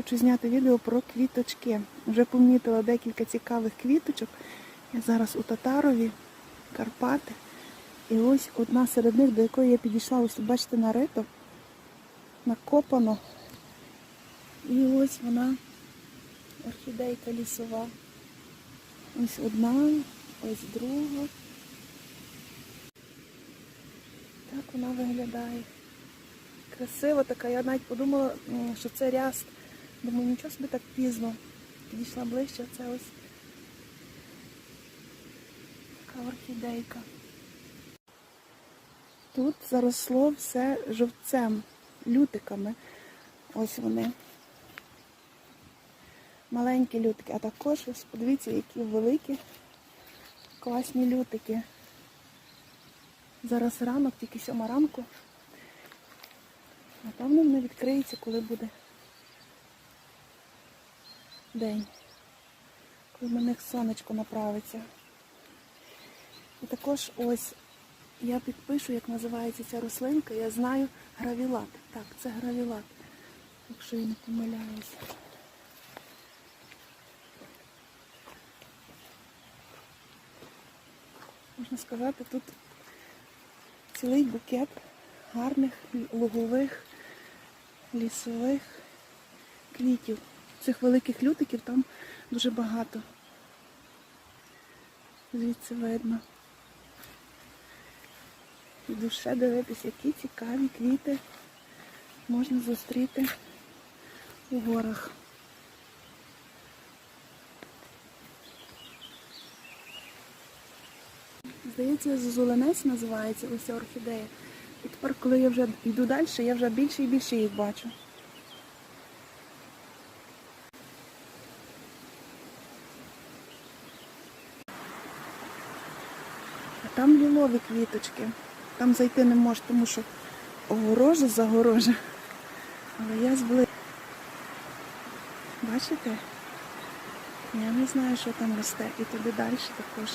хочу зняти відео про квіточки. Вже помітила декілька цікавих квіточок. Я зараз у Татарові, Карпати. І ось одна серед них, до якої я підійшла, ось бачите, нарито, накопано. І ось вона, орхідейка лісова. Ось одна, ось друга. Так вона виглядає. Красива така. Я навіть подумала, що це ряст. Думаю, нічого собі так пізно. Підійшла ближче, це ось така орхідейка. Тут заросло все жовцем, лютиками. Ось вони. Маленькі лютики, а також ось подивіться, які великі, класні лютики. Зараз ранок, тільки сьома ранку. Напевно, вони відкриються, коли буде день. Коли на них сонечко направиться. І також ось я підпишу, як називається ця рослинка. Я знаю гравілат. Так, це гравілат, якщо я не помиляюсь. Можна сказати, тут цілий букет гарних лугових, лісових квітів. Цих великих лютиків там дуже багато. Звідси видно. І душе дивитись, які цікаві квіти можна зустріти у горах. Здається, зозуленець називається ось ця орхідея. І тепер, коли я вже йду далі, я вже більше і більше їх бачу. Там лілові квіточки. Там зайти не можу, тому що огорожа загорожа. Але я збли. Бачите? Я не знаю, що там росте. І туди далі також.